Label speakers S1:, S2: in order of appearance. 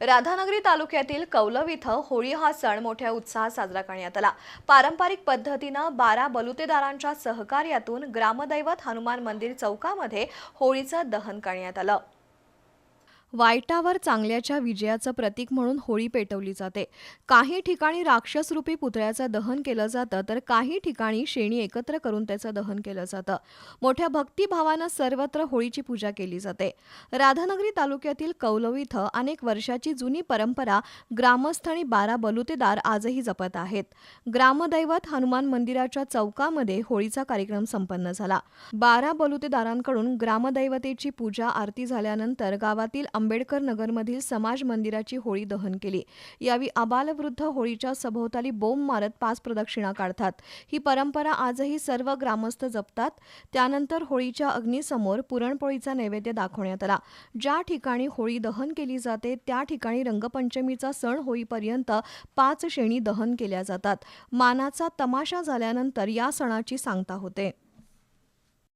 S1: राधानगरी तालुक्यातील कौलव इथं होळी हा सण मोठ्या उत्साहात साजरा करण्यात आला. पारंपरिक पद्धतीनं बारा बलुतेदारांच्या सहकार्यातून ग्रामदैवत हनुमान मंदिर चौकामध्ये होळीचं दहन करण्यात आलं. वाईटावर चांगल्याच्या विजयाचं प्रतीक म्हणून होळी पेटवली जाते. काही ठिकाणी राक्षसरूपी पुतळ्याचं दहन केलं जातं तर काही ठिकाणी शेणी एकत्र करून त्याचं दहन केलं जातं. मोठ्या भक्तिभावानं सर्वत्र होळीची पूजा केली जाते. राधानगरी तालुक्यातील कौलव इथं अनेक वर्षाची जुनी परंपरा ग्रामस्थ आणि बारा बलुतेदार आजही जपत आहेत. ग्रामदैवत हनुमान मंदिराच्या चौकामध्ये होळीचा कार्यक्रम संपन्न झाला. बारा बलुतेदारांकडून ग्रामदैवतेची पूजा आरती झाल्यानंतर गावातील आंबेडकर नगरमधील समाज मंदिराची होळी दहन केली. यावेळी आबालवृद्ध होळीच्या सभोवताली बोंब मारत पाच प्रदक्षिणा काढतात. ही परंपरा आजही सर्व ग्रामस्थ जपतात. त्यानंतर होळीच्या अग्नीसमोर पुरणपोळीचा नैवेद्य दाखवण्यात आला. ज्या ठिकाणी होळी दहन केली जाते त्या ठिकाणी रंगपंचमीचा सण होईपर्यंत पाच शेणी दहन केल्या जातात. मानाचा तमाशा झाल्यानंतर या सणाची सांगता होते.